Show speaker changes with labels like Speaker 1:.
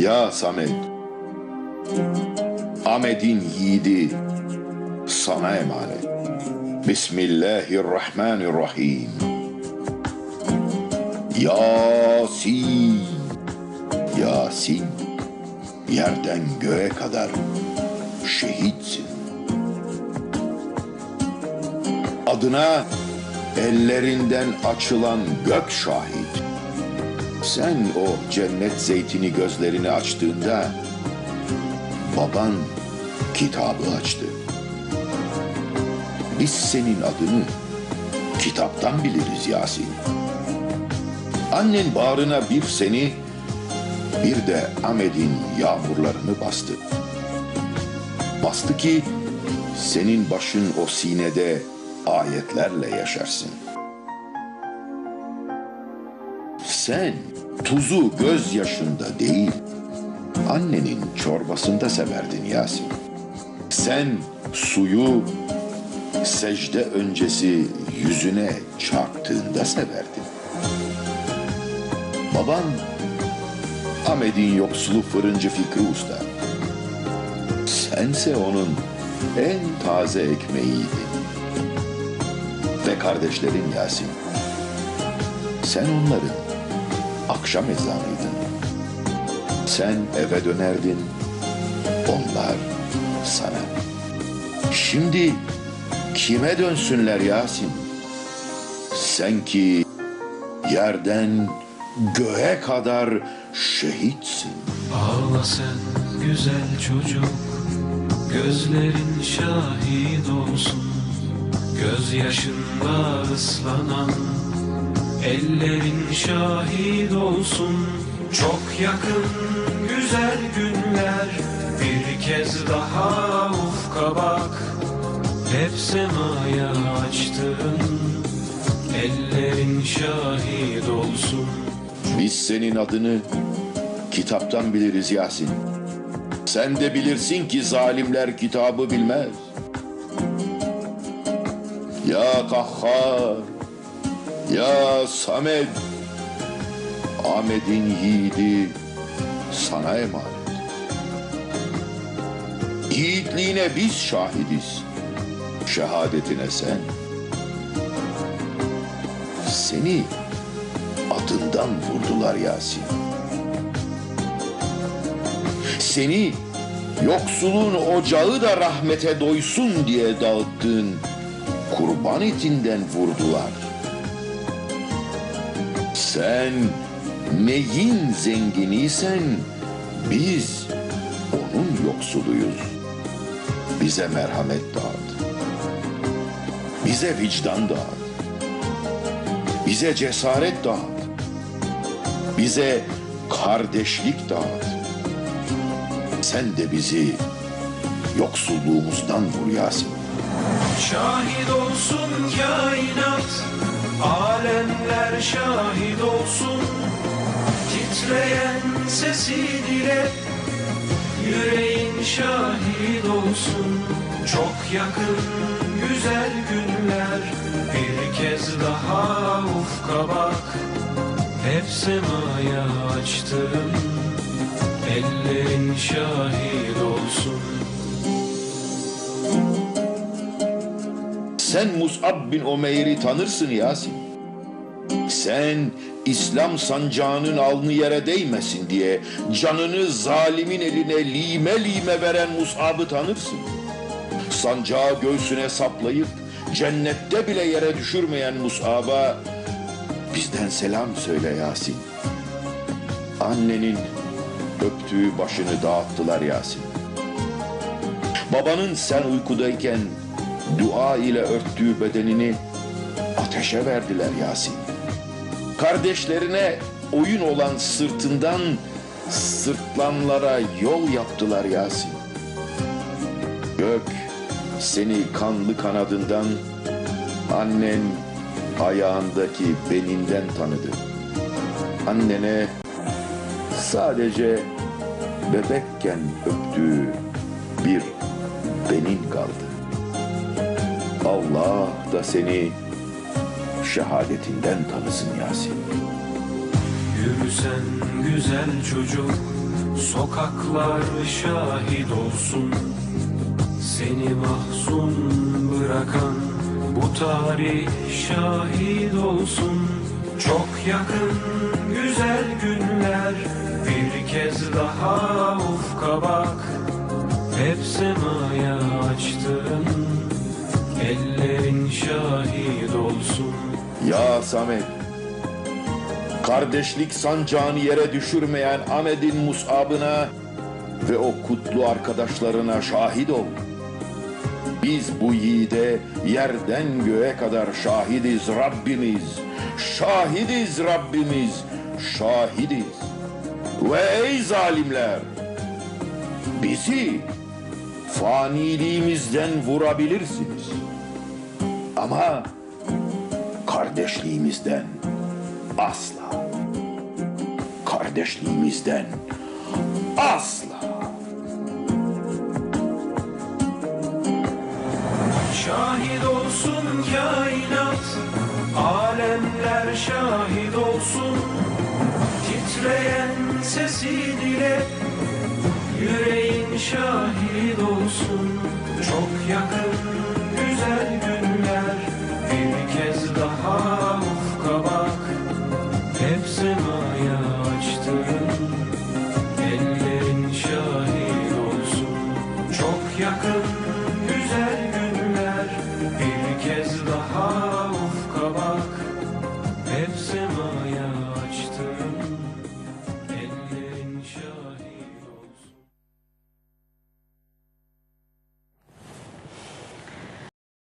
Speaker 1: Ya Samet, Ahmet'in yiğidi sana emanet. Bismillahirrahmanirrahim. Yasin, Yasin, yerden göğe kadar şehitsin. Adına ellerinden açılan gök şahit. Sen o cennet zeytini gözlerini açtığında baban kitabı açtı. Biz senin adını kitaptan biliriz Yasin. Annen bağrına bir seni bir de Ahmet'in yağmurlarını bastı. Bastı ki senin başın o sinede ayetlerle yaşarsın. Sen tuzu gözyaşında değil, annenin çorbasında severdin Yasin. Sen suyu secde öncesi yüzüne çarptığında severdin. Baban Ahmet'in yoksulu fırıncı Fikri Usta. Sense onun en taze ekmeğiydin. Ve kardeşlerin Yasin. Sen onların akşam ezanıydın. Sen eve dönerdin, onlar sana. Şimdi kime dönsünler Yasin? Sen ki yerden göğe kadar şehitsin.
Speaker 2: Ağla sen güzel çocuk Gözlerin şahit olsun Gözyaşınla ıslanan Ellerin şahit olsun. Çok yakın güzel günler. Bir kez daha ufka bak Hep semaya açtın. Ellerin şahit olsun.
Speaker 1: Biz senin adını kitaptan biliriz Yasin. Sen de bilirsin ki zalimler kitabı bilmez. Ya Kahhar, ya Samet, Ahmet'in yiğidi sana emanet. Yiğitliğine biz şahidiz, şehadetine sen. Seni adından vurdular Yasin. Seni yoksulun ocağı da rahmete doysun diye dağıttığın kurban etinden vurdular. Sen neyin zenginiysen biz onun yoksuluyuz. Bize merhamet dağıt. Bize vicdan dağıt. Bize cesaret dağıt. Bize kardeşlik dağıt. Sen de bizi yoksulluğumuzdan vur Yasin.
Speaker 2: Şahit olsun kainat Alemler şahit olsun. Titreyen sesi dile Yüreğin şahit olsun. Çok yakın güzel günler Bir kez daha ufka bak Hep semaya açtın Ellerin şahit olsun.
Speaker 1: Sen Mus'ab bin Umeyr'i tanırsın Yasin. Sen İslam sancağının alnı yere değmesin diye canını zalimin eline lime lime veren Mus'ab'ı tanırsın. Sancağı göğsüne saplayıp cennette bile yere düşürmeyen Mus'ab'a bizden selam söyle Yasin. Annenin öptüğü başını dağıttılar Yasin. Babanın sen uykudayken dua ile örttüğü bedenini ateşe verdiler Yasin. Kardeşlerine oyun olan sırtından sırtlanlara yol yaptılar Yasin. Gök seni kanlı kanadından, annen ayağındaki beninden tanıdı. Annene sadece bebekken öptüğü bir benin kaldı. Allah da seni şehadetinden tanısın Yasin.
Speaker 2: Yürüsen güzel çocuk Sokaklar şahit olsun. Seni mahzun bırakan Bu tarih şahit olsun. Çok yakın güzel günler Bir kez daha ufka bak Hep semaya açtın Ellerin şahit olsun
Speaker 1: Ya Samet, kardeşlik sancağını yere düşürmeyen Ahmet'in musabına ve o kutlu arkadaşlarına şahit ol. Biz bu yiğide yerden göğe kadar şahidiz Rabbimiz, şahidiz Rabbimiz, şahidiz. Ve ey zalimler, bizi faniliğimizden vurabilirsiniz. Ama kardeşliğimizden asla. Kardeşliğimizden asla.
Speaker 2: Şahit olsun kainat Alemler şahit olsun Titreyen sesi dile Yüreğin şahit olsun Çok yakın Hep semaya